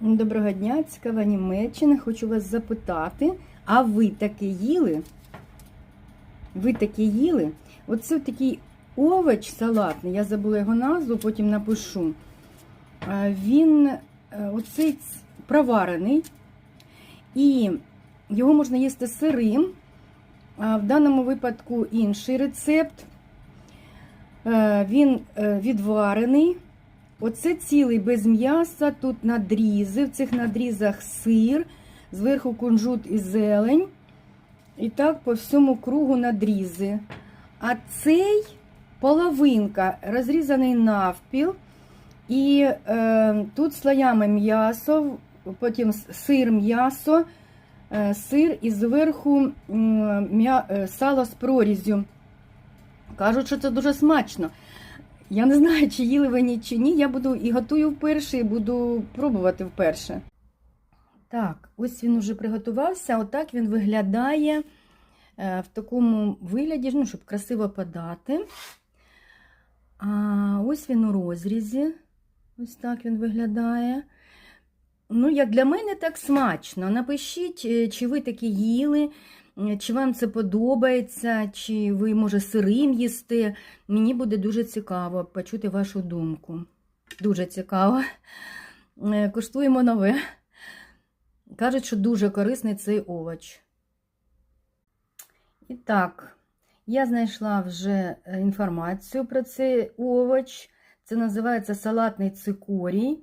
Доброго дня, цікава Німеччина. Хочу вас запитати, а ви таке їли? Ви таке їли? Оце такий овоч салатний, я забула його назву, потім напишу. Він е, оцей проварений, і його можна їсти сирим. В даному випадку інший рецепт. Е, Він е, відварений. Оце цілий без м'яса, тут надрізи, в цих надрізах сир, зверху кунжут і зелень. І так по всьому кругу надрізи. А цей половинка розрізаний навпіл. І е, тут слоями м'ясо, потім сир, м'ясо, е, сир і зверху е, сало з прорізю. Кажуть, що це дуже смачно. Я не знаю, чи їли ви чи ні. Я буду і готую вперше, і буду пробувати вперше. Так, ось він уже приготувався. Отак він виглядає е, в такому вигляді, ну, щоб красиво подати. А ось він у розрізі. Ось так він виглядає. Ну, як для мене, так смачно. Напишіть, е, чи ви такі їли, чи вам це подобається, чи ви, може, сирим їсти. Мені буде дуже цікаво почути вашу думку. Дуже цікаво. Е, Куштуємо нове. Кажуть, що дуже корисний цей овоч. І так, я знайшла вже е, інформацію про цей овоч. Це називається салатний цикорій.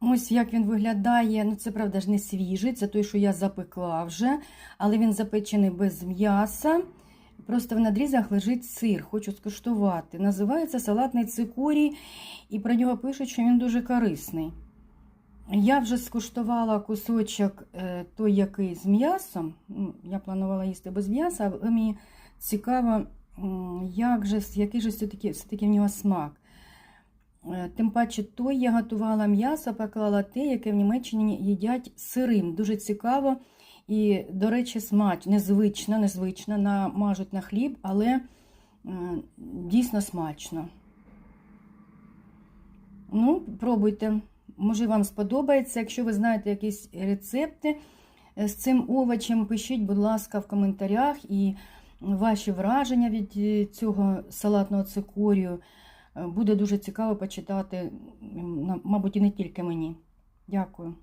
Ось як він виглядає. Ну, це правда ж не свіжий, це той, що я запекла вже, але він запечений без м'яса. Просто в надрізах лежить сир, хочу скуштувати. Називається салатний цикорій, і про нього пишуть, що він дуже корисний. Я вже скуштувала кусочок е, той, який з м'ясом. Ну, Я планувала їсти без м'яса, але мені цікаво, як же, який же все-таки, все-таки в нього смак. Е, Тим паче, той я готувала м'ясо, поклала те, яке в Німеччині їдять сирим. Дуже цікаво і, до речі, смач, незвично, незвично, намажуть на хліб, але е, дійсно смачно. Ну, пробуйте. Може, вам сподобається. Якщо ви знаєте якісь рецепти е, з цим овочем, пишіть, будь ласка, в коментарях і ваші враження від цього салатного цикорію. Е, Буде дуже цікаво почитати, мабуть, і не тільки мені. Дякую.